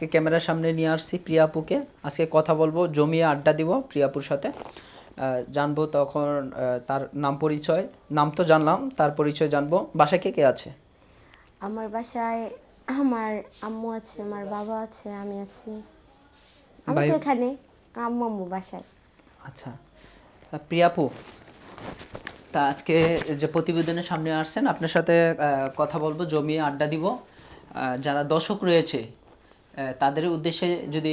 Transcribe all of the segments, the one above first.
আজকে ক্যামেরার সামনে নিয়ে আসছি প্রিয়াপুকে। আজকে কথা বলব জমিয়ে আড্ডা দিব প্রিয়াপুর সাথে। জানব তখন তার নাম পরিচয়। নাম তো জানলাম তার পরিচয় জানব। বাসায় কে কে আছে? আমার বাসায় আমার আম্মু আছে আমার বাবা আছে আমি আছি। আমি তো এখানে আম্মু আম্মু বাসায়। আচ্ছা। প্রিয়াপু তা আজকে যে প্রতিবেদনের সামনে আসছেন আপনার সাথে কথা বলব জমিয়ে আড্ডা দিব। যারা দর্শক রয়েছে তাদের উদ্দেশ্যে যদি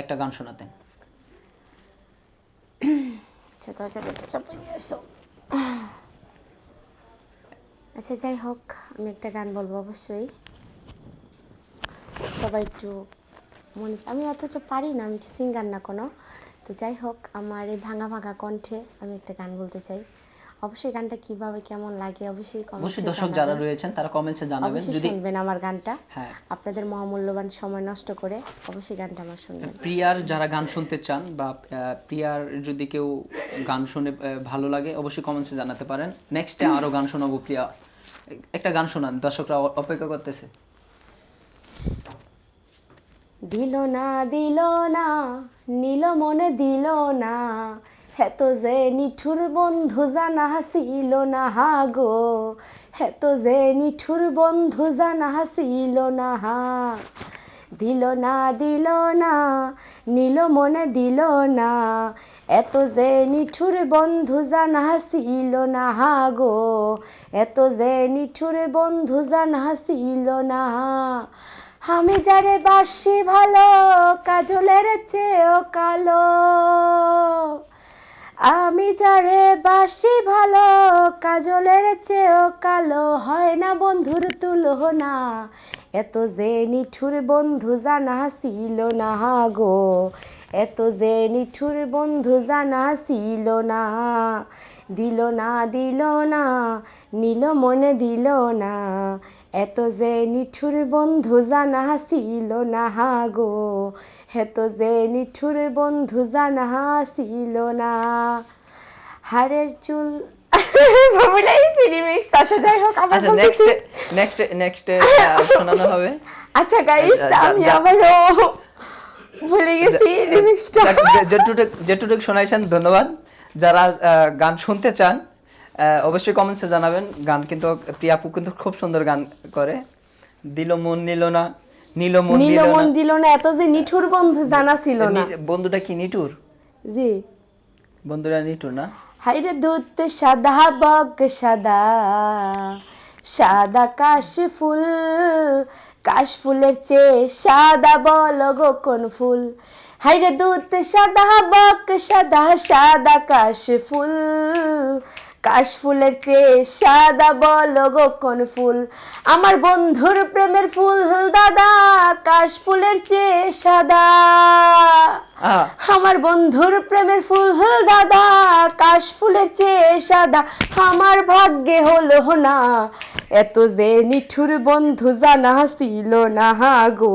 একটা গান শোনাতেন। আচ্ছা আচ্ছা যাই হোক, আমি একটা গান বলব অবশ্যই। সবাই একটু মনে আমি অথচ পারি না, আমি সিঙ্গার না কোনো। তো যাই হোক, আমার এই ভাঙা ভাঙা কণ্ঠে আমি একটা গান বলতে চাই। অবশ্যই গানটা কীভাবে কেমন লাগে অবশ্যই অবশ্যই দর্শক যারা রয়েছেন তারা কমেন্টসে জানাবেন যদি শুনবেন আমার গানটা। হ্যাঁ। আপনাদের মহামূল্যবান সময় নষ্ট করে অবশ্যই গানটা আমার শুনবেন। প্রিয়ার যারা গান শুনতে চান বা প্রিয়ার যদি কেউ গান শুনে ভালো লাগে অবশ্যই কমেন্টসে জানাতে পারেন। নেক্সটে আরও গান শোনাবো প্রিয়া। একটা গান শোনান দর্শকরা অপেক্ষা করতেছে। দিল না দিল না নীল মনে দিল না হেত যে নিঠুর বন্ধু জানা হাসিল না গো। হেত যে নিঠুর বন্ধু জানা হাসিল না হা। দিল না দিল না, নীল মনে দিল না। এত যে নিঠুর বন্ধু জানা হাসিল না গো। এত যে নিঠুর বন্ধু জানা হাসিল না আমি যারে বাসি ভালো, কাজলের চেয়েও কালো। আমি যারে বাসি ভালো, কাজলের চেয়েও কালো, হয় না বন্ধুর তুলনা। এত যে নিঠুর বন্ধু জানা ছিল না গো, এত যে নিঠুর বন্ধু জানা ছিল না। দিল না দিল না, নীল মনে দিল না। এত যে নিঠুর বন্ধু জানা ছিল না গো এত যে নিঠুর বন্ধু জানা ছিল না। হাড়ের চুল আচ্ছা যাই হোক আবার আচ্ছা নেক্সট নেক্সট নেক্সট শোনানো হবে। আচ্ছা গাইস যা- আমি আবারও ভুলে গেছি রিমিক্সটা যেটুটুক যেটুটুক শোনাইছেন ধন্যবাদ। যারা গান শুনতে চান অবশ্যই কমেন্টসে জানাবেন। গান কিন্তু প্রিয়াপু কিন্তু খুব সুন্দর গান করে। দিল মন নিল না। নীল মন দিল না। নীলমন দিল না এত যে নিঠুর বন্ধু জানা ছিল না। বন্ধুটা কি নিটুর জি। বন্ধুরা নিটুর না? হাইরে দুধ সাদা বক সাদা। সাদা কাশ ফুল কাশ ফুলের চেয়ে সাদা বল গো কোন ফুল। হাইরে দুধ সাদা বক সাদা সাদা কাশ ফুল কাশ ফুলের চেয়ে সাদা বল গো কোন ফুল? আমার বন্ধুর প্রেমের ফুল দাদা কাশ ফুলের চেয়ে সাদা। আমার বন্ধুর প্রেমের ফুল হল দাদা কাশ ফুলের চেয়ে সাদা। আমার ভাগ্যে হলো না এত যে নিঠুর বন্ধু জানা ছিল না গো।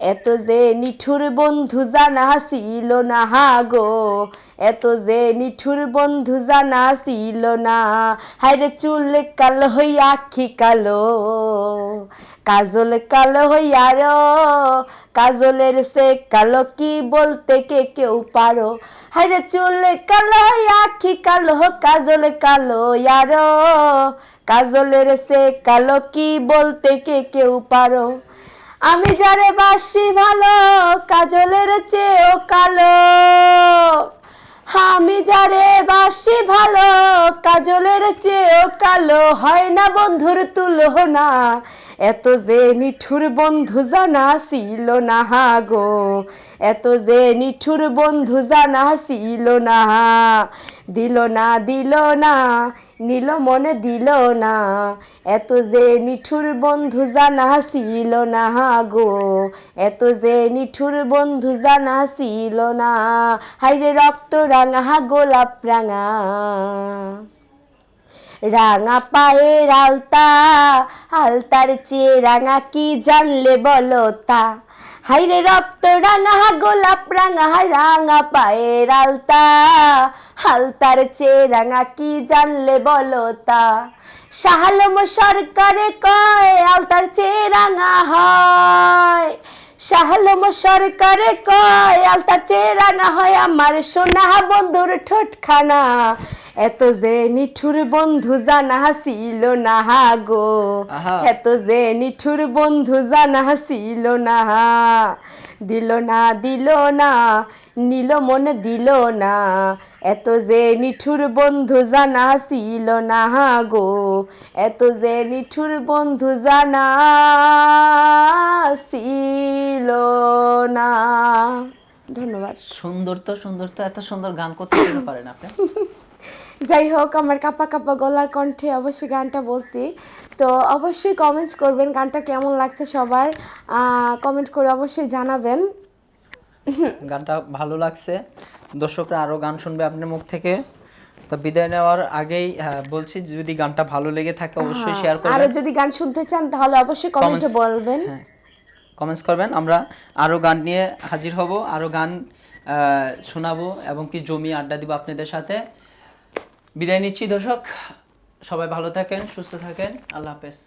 এত যে নিঠুর বন্ধু জানা ছিল না গো, এত যে নিঠুর বন্ধু জানা ছিল না। হাইরে চুল কালো হই আখি কালো, কাজল কালো হইয়া রো কাজলের সে কালো কি বলতে কে কেউ পারো? হাইরে চুল কালো হই আখি কালো, কাজল কালো ইয়ারো কাজলের সে কালো কি বলতে কে কেউ পারো? আমি যারে বাসি ভালো, কাজলের চেয়েও কালো। আমি যারে বাসি ভালো, কাজলের চেয়েও কালো। হয় না বন্ধুর তুলনা, এত যে নিঠুর বন্ধু জানা ছিল না গো। এত যে নিঠুর বন্ধু জানা ছিল না দিল না দিল না, নীল মনে দিল না। এত যে নিঠুর বন্ধু জানা ছিল না গো, এত যে নিঠুর বন্ধু জানা ছিল না। হাইরে রক্ত রাঙা, গোলাপ রাঙা। রাঙা পায়ের আলতা, আলতার চেয়ে রাঙা কি জানলে বলো তা? হাইরে রক্ত রাঙা, গোলাপ রাঙা রাঙা পায়ের আলতা হালতার রাঙা কি জানলে বলো তা? শাহালম সরকারে কয় আলতার রাঙা হয়। শাহালম সরকারে কয় আলতার রাঙা হয়। আমার সোনা বন্ধুর ঠোঁটখানা। এত যে নিঠুর বন্ধু জানা ছিল না গো। এত যে নিঠুর বন্ধু জানা ছিল না। দিল না দিল না নিল মনে দিল না। এত যে নিঠুর বন্ধু জানা ছিল না গো। এত যে নিঠুর বন্ধু জানা ছিল না। ধন্যবাদ। সুন্দর তো সুন্দর তো এত সুন্দর গান করতে পারেন আপনি। যাই হোক আমার কাপা কাপা গলার কণ্ঠে অবশ্যই গানটা বলছি। তো অবশ্যই কমেন্টস করবেন গানটা কেমন লাগছে সবার কমেন্ট করে অবশ্যই জানাবেন। গানটা ভালো লাগছে। দর্শকরা আরও গান শুনবে আপনার মুখ থেকে। তো বিদায় নেওয়ার আগেই বলছি যদি গানটা ভালো লেগে থাকে অবশ্যই শেয়ার হ্যাঁ, আরও করবেন যদি গান শুনতে চান তাহলে অবশ্যই কমেন্টে বলবেন। হ্যাঁ কমেন্টস করবেন। আমরা আরও গান নিয়ে হাজির হব আরও গান শোনাবো এবং কি জমি আড্ডা দিব আপনাদের সাথে। বিদায় নিচ্ছি দর্শক। সবাই ভালো থাকেন সুস্থ থাকেন। আল্লাহ হাফেজ।